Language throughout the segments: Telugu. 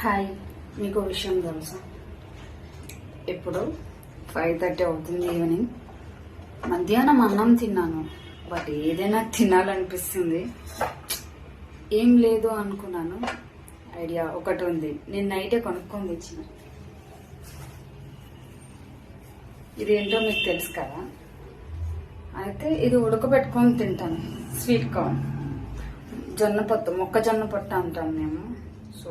హాయ్ మీకు విషయం తెలుసా? ఇప్పుడు ఫైవ్ థర్టీ అవుతుంది ఈవినింగ్. మధ్యాహ్నం అన్నం తిన్నాను బట్ ఏదైనా తినాలనిపిస్తుంది. ఏం లేదు అనుకున్నాను. ఐడియా ఒకటి ఉంది. నేను నైటే కొనుక్కొని తెచ్చిన. ఇది ఏంటో మీకు తెలుసు కదా? అయితే ఇది ఉడకబెట్టుకొని తింటాను. Sweet corn. జొన్న పొత్తు మొక్కజొన్న పొట్టు అంటాం మేము. సో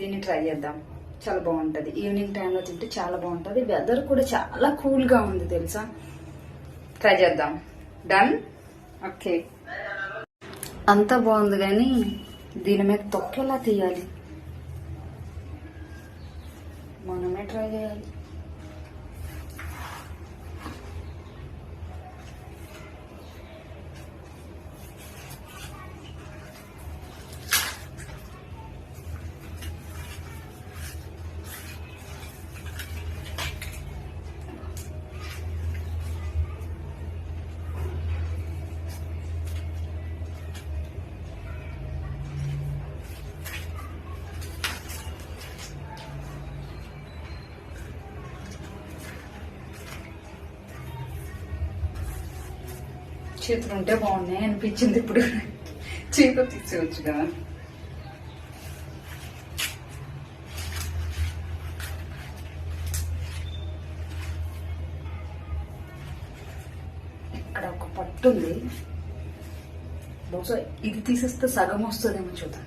దీన్ని ట్రై చేద్దాం. చాలా బాగుంటుంది. ఈవినింగ్ టైంలో తింటే చాలా బాగుంటుంది. వెదర్ కూడా చాలా కూల్గా ఉంది తెలుసా? ట్రై చేద్దాం. డన్ ఓకే అంతా బాగుంది కానీ దీని మీద తొక్కెలా తీయాలి? మనమే ట్రై చేయాలి. చేతులు ఉంటే బాగున్నాయి అనిపించింది ఇప్పుడు. చేతులు తీసేయచ్చు కదా. ఇక్కడ ఒక పట్టు ఉంది బహుశా ఇది తీసేస్తే సగం వస్తుందేమో చూద్దాం.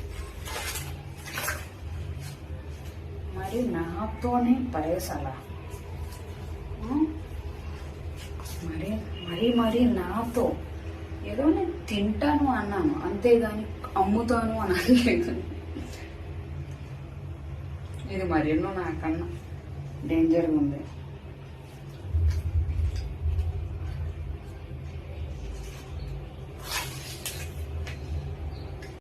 మరి నాతోనే పడేసాలా మరి మరి మరి నాతో. ఏదో నేను తింటాను అన్నాను. అంతేగాని అమ్ముతాను అని అనలేదు. ఇది మరెన్నో నాకన్నా. డేంజర్గా ఉంది.